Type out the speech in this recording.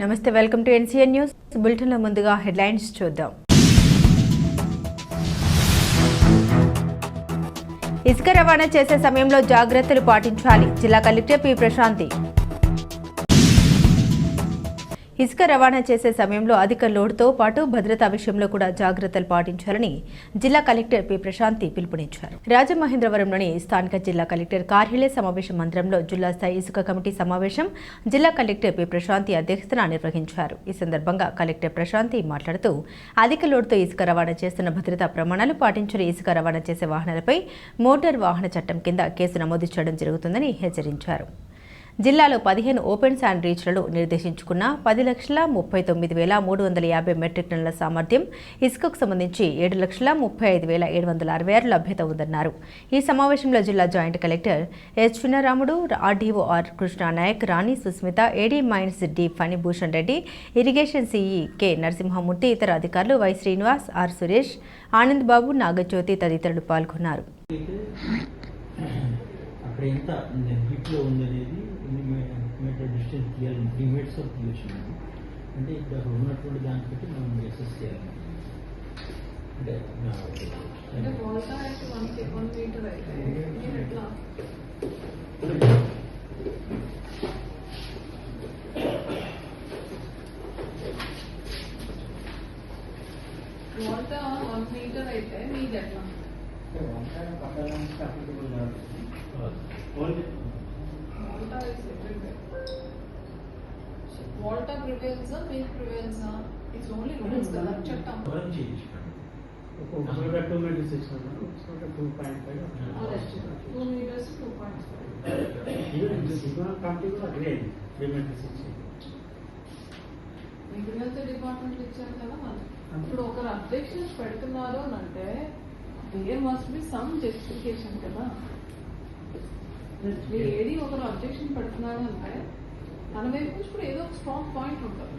నమస్తే welcome to NCN news. బులెటిన్లో ముందుగా హెడ్లైన్స్ చూద్దాం. ఇసుక రవాణా చేసే సమయంలో జాగ్రత్తలు పాటించాలి. జిల్లా కలెక్టర్ పి. ప్రశాంతి. ఇసుక రవాణా చేసే సమయంలో అధిక లోడ్తో పాటు భద్రతా విషయంలో కూడా జాగ్రత్తలు పాటించాలని జిల్లా కలెక్టర్ పి. ప్రశాంతి పిలుపునిచ్చారు. రాజమహేంద్రవరంలోని స్థానిక జిల్లా కలెక్టర్ కార్యాలయ సమావేశ మందిరంలో జిల్లా స్థాయి ఇసుక కమిటీ సమావేశం జిల్లా కలెక్టర్ పి. ప్రశాంతి అధ్యక్షతన నిర్వహించారు. ఈ సందర్భంగా కలెక్టర్ ప్రశాంతి మాట్లాడుతూ అధిక లోడ్తో ఇసుక రవాణా చేస్తున్న భద్రతా ప్రమాణాలు పాటించని ఇసుక రవాణా చేసే వాహనాలపై మోటార్ వాహన చట్టం కింద కేసు నమోదు చేయడం జరుగుతుందని హెచ్చరించారు. జిల్లాలో పదిహేను ఓపెన్ శాండ్ రీచ్లలో నిర్దేశించుకున్న పది లక్షల ముప్పై తొమ్మిది వేల మూడు వందల యాభై మెట్రిక్ టన్నుల సామర్థ్యం ఇసుకకు సంబంధించి ఏడు లక్షల ముప్పై ఐదు వేల ఏడు వందల అరవై ఆరు లభ్యత ఉందన్నారు. ఈ సమావేశంలో జిల్లా joint collector S Chinnaramudu RDO R Krishnanayak Rani Susmitha AD mines D Phanibhushan Reddy irrigation CE K Narasimhamurthy ఇతర అధికారులు వై శ్రీనివాస్ ఆర్ సురేష్ ఆనంద్ బాబు నాగజ్యోతి తదితరులు పాల్గొన్నారు. అక్కడ ఎంత హీట్లో ఉంది అనేది మీటర్ డిస్టెన్స్ తీయాలి డిమేట్స్ ఆఫ్ పొల్యూషన్ అంటే ఇక్కడ ఉన్నటువంటి దాన్ని బట్టి మనం అసెస్ చేయాలి. అంటే అయితే వన్ మీటర్ అయితే మీరు ఎట్లా? మీటర్ అయితే మీది ఎట్లా? WALTA is WALTA prevails prevails it's only rules కదా చట్టం వరం టూ మీటర్స్ ఇచ్చాను two point five two meters two point five even company కూడా అగ్రే త్రీ మీటర్స్ ఇచ్చి మీకు హెల్త్ డిపార్ట్మెంట్ ఇచ్చారు కదా మరి. ఇప్పుడు ఒకరు అబ్జెక్షన్స్ పెడుతున్నారు అని అంటే there must be some justification కదా. మీరు ఏది ఒకరు అబ్జెక్షన్ పెడుతున్నారు అంటే మన వైపు నుంచి కూడా ఏదో ఒక స్ట్రాంగ్ పాయింట్ ఉంటుంది.